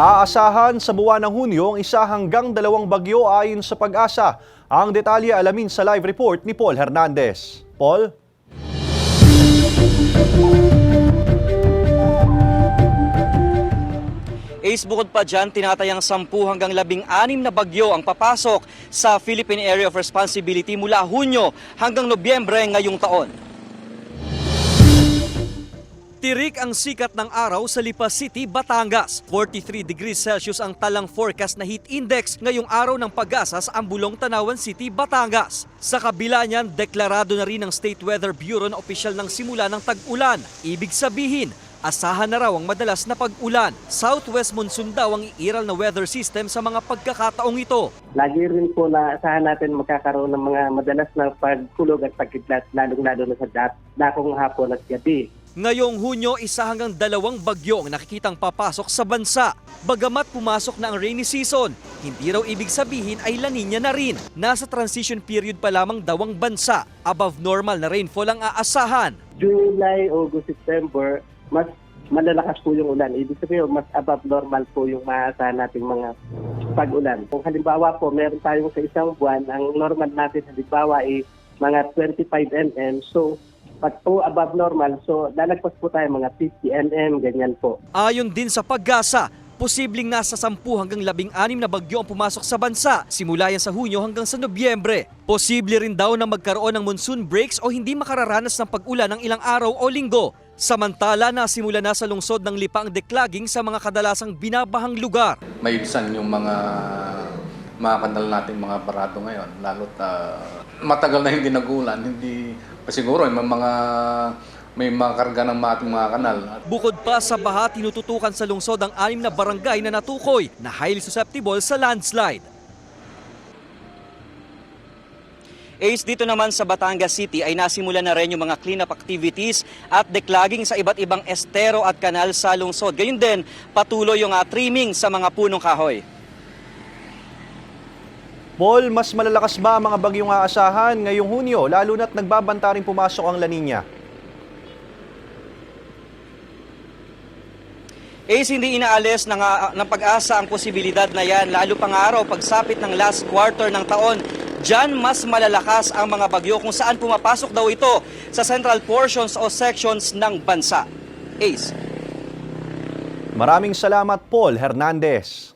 Aasahan sa buwan ng Hunyo ang isa hanggang dalawang bagyo ayon sa pag-asa. Ang detalye alamin sa live report ni Paul Hernandez. Paul? Ace, bukod pa dyan, tinatayang 10 hanggang 16 na bagyo ang papasok sa Philippine Area of Responsibility mula Hunyo hanggang Nobyembre ngayong taon. Tirik ang sikat ng araw sa Lipa City, Batangas. 43 degrees Celsius ang talang forecast na heat index ngayong araw ng pag-asa sa Ambulong, Tanawan City, Batangas. Sa kabila niyan, deklarado na rin ng State Weather Bureau na opisyal ng simula ng tag-ulan. Ibig sabihin, asahan na raw ang madalas na pag-ulan. Southwest monsoon daw ang iiral na weather system sa mga pagkakataong ito. Lagi rin po na asahan natin magkakaroon ng mga madalas na pagkulog at pagkidlat, lalong-lalo na sa dat, dakong hapon at gabi. Ngayong Hunyo, isa hanggang dalawang bagyo ang nakikitang papasok sa bansa. Bagamat pumasok na ang rainy season, hindi raw ibig sabihin ay La Nina na rin. Nasa transition period pa lamang daw ang bansa. Above normal na rainfall ang aasahan. July, August, September, mas malalakas po yung ulan. Ibig sabihin, mas above normal po yung maasahan nating mga pag-ulan. Kung halimbawa po, meron tayong sa isang buwan, ang normal natin halimbawa ay mga 25 mm. So, pag po above normal, so lalagpas po tayo mga 50 mm, ganyan po. Ayon din sa pag-asa, posibleng nasa 10 hanggang 16 na bagyo ang pumasok sa bansa simula yan sa Hunyo hanggang sa Nobyembre. Posible rin daw na magkaroon ng monsoon breaks o hindi makararanas ng pag-ulan ng ilang araw o linggo. Samantala, nasimula na sa lungsod ng Lipa ang declogging sa mga kadalasang binabahang lugar. maibsan yung mga mga kanal natin mga barado ngayon lalo't ah, matagal na hindi nagulan hindi siguro may mga may mga karga ng mga ating mga kanal Bukod pa sa baha, tinututukan sa lungsod ang anim na barangay na natukoy na highly susceptible sa landslide. Ace, dito naman sa Batangas City ay nasimula na rin yung mga cleanup activities at declogging sa iba't ibang estero at kanal sa lungsod. Gayun din, patuloy yung ah, trimming sa mga punong kahoy. Paul, mas malalakas ba ang mga bagyong aasahan ngayong Hunyo lalo na't nagbabanta rin pumasok ang La Nina? Ace, hindi inaalis ng, ah, ng pag-asa ang posibilidad na yan, lalo pang araw pagsapit ng last quarter ng taon. Diyan mas malalakas ang mga bagyo kung saan pumapasok daw ito sa central portions o sections ng bansa. Ace. Maraming salamat Paul Hernandez.